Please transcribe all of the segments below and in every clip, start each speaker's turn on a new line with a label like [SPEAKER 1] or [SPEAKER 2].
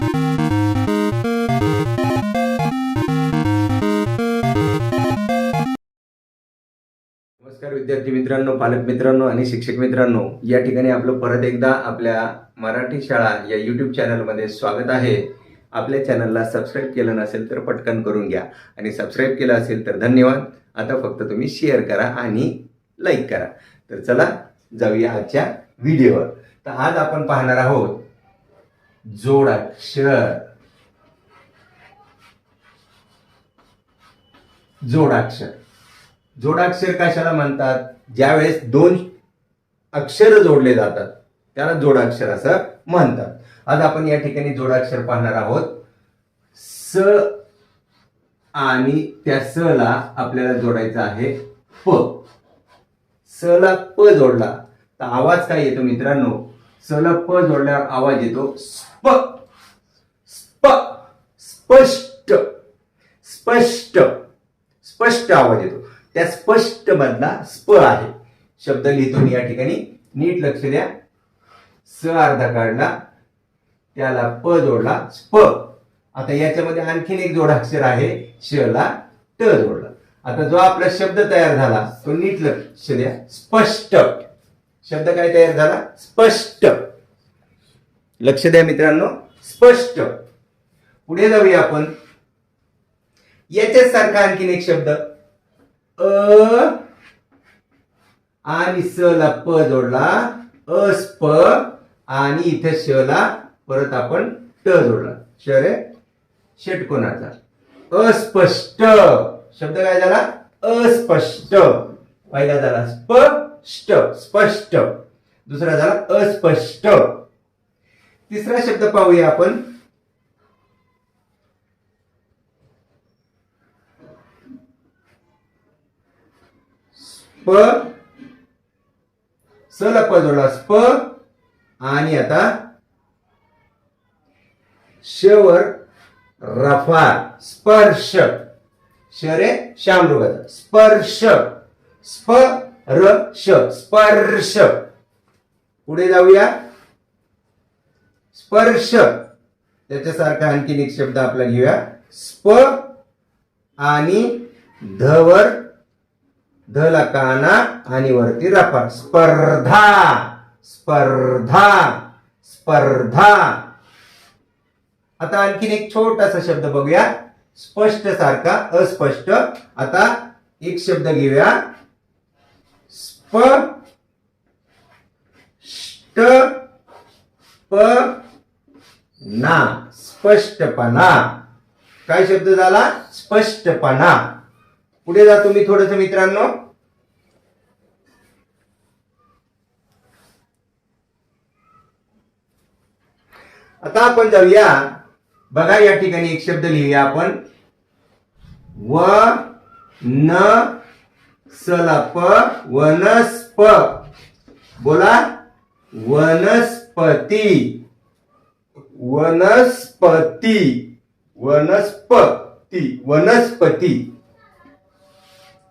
[SPEAKER 1] नमस्कार विद्यार्थी मित्रांनो पालक मित्रांनो आणि शिक्षक मित्रांनो. या ठिकाणी आपलं परत एकदा आपल्या मराठी शाळा या युट्यूब चॅनलमध्ये स्वागत आहे. आपल्या चॅनलला सबस्क्राईब केलं नसेल तर पटकन करून घ्या. आणि सबस्क्राईब केलं असेल तर धन्यवाद. आता फक्त तुम्ही शेअर करा आणि लाईक करा. तर चला जाऊया आजच्या व्हिडिओवर तर आज आपण पाहणार आहोत जोडाक्षर जोडाक्षर जोडाक्षर कशाला म्हणतात? ज्यावेळेस दोन अक्षर जोडले जातात त्याला जोडाक्षर असं म्हणतात. आज आपण या ठिकाणी जोडाक्षर पाहणार आहोत. स आणि त्या स ला आपल्याला जोडायचं आहे प. स ला प जोडला. तर आवाज काय येतो मित्रांनो? स प जोडल्यावर आवाज येतो. स्प स्प स्पष्ट स्पष्ट स्पष्ट आवाज येतो. त्या स्पष्ट मधला स्प आहे. शब्द लिहितो या ठिकाणी. नीट लक्ष द्या. स अर्धा काढला. त्याला प जोडला. स्प. आता याच्यामध्ये आणखीन एक जोडाक्षर आहे. श ला ट जोडला. आता जो आपला शब्द तयार झाला तो नीट लक्ष द्या. स्पष्ट. शब्द काय तयार झाला? स्पष्ट. लक्ष द्या मित्रांनो स्पष्ट. पुढे जाऊया आपण. याच्याच सारखा आणखीन एक शब्द. अ आणि स ला प जोडला अस्प आणि इथे श ला परत आपण ट जोडला. श रे षटकोनाचा अस्पष्ट. शब्द काय झाला? अस्पष्ट. पहिला झाला स्प स्ट स्पष्ट. दुसरा झाला अस्पष्ट. तिसरा शब्द पाहूया आपण. स्प स ला प जोडला स्प. आणि आता शवर रफार रफा स्पर्श. शरे रे शामृगाचा स्पर्श. स्प र श स्पर्श. पुढे जाऊया. स्पर्श. त्याच्यासारखा आणखीन एक शब्द आपला घेऊया. स्प आणि ध वर धला काना आणि वरती रफा. स्पर्धा स्पर्धा स्पर्धा. आता आणखीन एक छोटासा शब्द बघूया. स्पष्ट सारखा अस्पष्ट. आता एक शब्द घेऊया. प ष्ट प ना स्पष्टपणा. काय शब्द झाला? स्पष्टपणा. पुढे जातो मी थोडस मित्रांनो. आता आपण जाऊया. बघा या ठिकाणी एक शब्द लिहूया आपण. व न सलप वनस्प. बोला. वनस्पती. वनस्पती. वनस्पती. वनस्पती.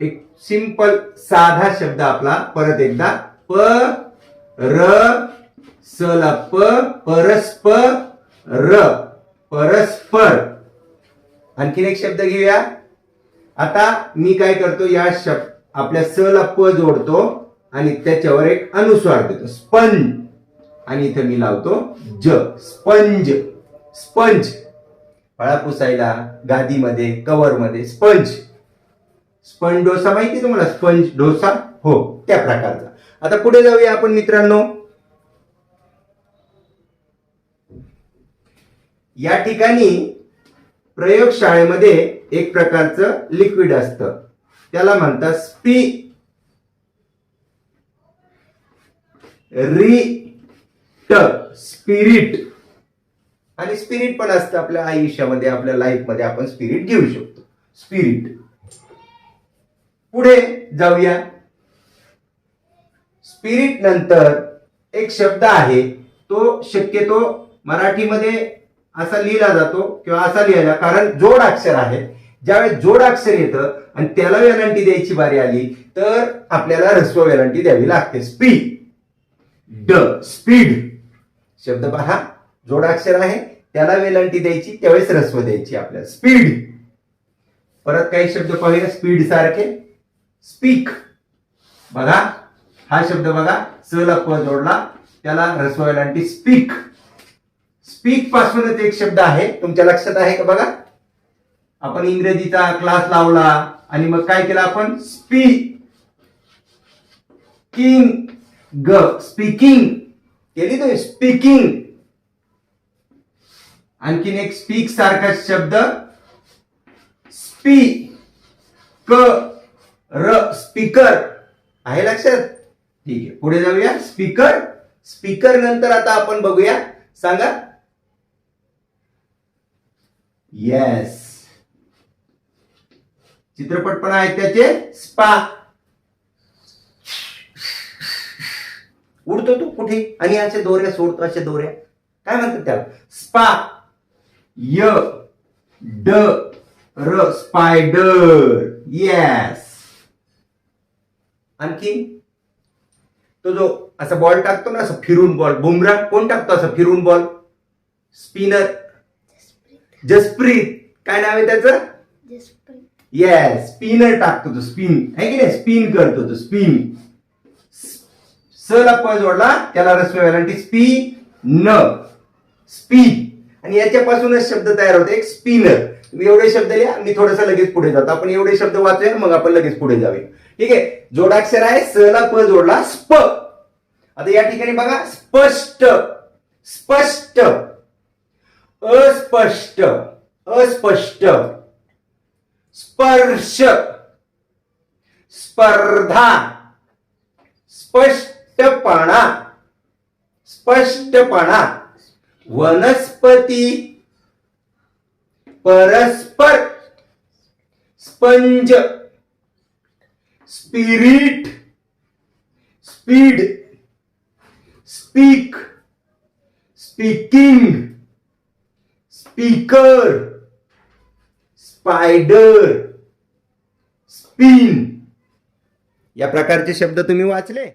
[SPEAKER 1] एक सिंपल साधा शब्द आपला परत एकदा. प र सला प परस्पर र परस्पर. आणखीन एक शब्द घेऊया. आता मी काय करतो या शब्द आपल्या स ला प जोडतो आणि त्याच्यावर एक अनुस्वार देतो. स्पंज. आणि इथं मी लावतो ज. स्पंज. स्पंज. फळा पुसायला गादीमध्ये कव्हरमध्ये स्पंज. स्पंज डोसा माहिती तुम्हाला? स्पंज डोसा? हो त्या प्रकारचा. आता पुढे जाऊया आपण मित्रांनो. या ठिकाणी प्रयोगशाळेमध्ये एक प्रकारचं लिक्विड असतं. त्याला म्हणतात स्पी. spirit spirit. आणि स्पिरिट पण असतं आपल्या आयुष्यामध्ये आपल्या लाईफमध्ये आपण स्पिरिट घेऊ शकतो. स्पिरिट. पुढे जाऊया. स्पिरिट नंतर एक शब्द आहे तो शक्यतो मराठीमध्ये असा लिहिला जातो किंवा असा लिहायला कारण जोड अक्षर आहे ज्यावेळेस जोड अक्षर येतं आणि त्याला वेलांटी द्यायची बारी आली तर आपल्याला ह्रस्व वेलांटी द्यावी लागते. स्पीड ड. स्पीड शब्द पहा. जोडाक्षर आहे त्याला वेलांटी द्यायची त्यावेळेस रस्व द्यायची आपल्याला. स्पीड परत काही शब्द पाहूया. स्पीड सारखे. स्पीक बघा. हा शब्द बघा. स लक्व जोडला त्याला रस्व वेलांटी स्पीक स्पीक पासूनच एक शब्द आहे. तुमच्या लक्षात आहे का बघा? आपण इंग्रजीचा क्लास लावला आणि मग काय केलं आपण? स्पीकिंग ग स्पीकिंग केली तुम्ही? स्पीकिंग आणखीन एक स्पीक सारखा शब्द. स्पी क र स्पीकर आहे लक्षात? ठीक आहे. पुढे जाऊया. स्पीकर स्पीकर नंतर आता आपण बघूया. सांगा. येस चित्रपट पण आहेत त्याचे. स्पा. उडतो तू कुठे? आणि अशा दोऱ्या सोडतो अशा दोऱ्या. काय म्हणतात त्याला? स्पा. य. ड. र. स्पायडर. येस आणखी? तो जो असा बॉल टाकतो ना असं फिरून बॉल बुमरा कोण टाकतो असं फिरून बॉल? स्पिनर. जसप्रीत. काय नाव आहे त्याचं?
[SPEAKER 2] जसप्रीत.
[SPEAKER 1] येस स्पिनर टाकतो तो स्पिन आहे की नाही? स्पिन करतो तो स्पिन स ला प जोडला त्याला रस्व वेलांटी स्पी न स्पीड आणि याच्यापासूनच शब्द तयार होते एक स्पिनर तुम्ही एवढे शब्द लिहा मी थोडस लगेच पुढे जातो. आपण एवढे शब्द वाचूया मग आपण लगेच पुढे जाऊया. ठीक आहे? जोडाक्षर आहे स ला प जोडला स्प. आता या ठिकाणी बघा स्पष्ट. स्पष्ट. अस्पष्ट. अस्पष्ट. स्पर्श स्पर्धा. स्पष्टपणा. स्पष्टपणा. वनस्पती. परस्पर. Sponge. Spirit. Speed. Speak. Speaking. Speaker. Spider spin या प्रकारचे शब्द तुम्ही वाचले?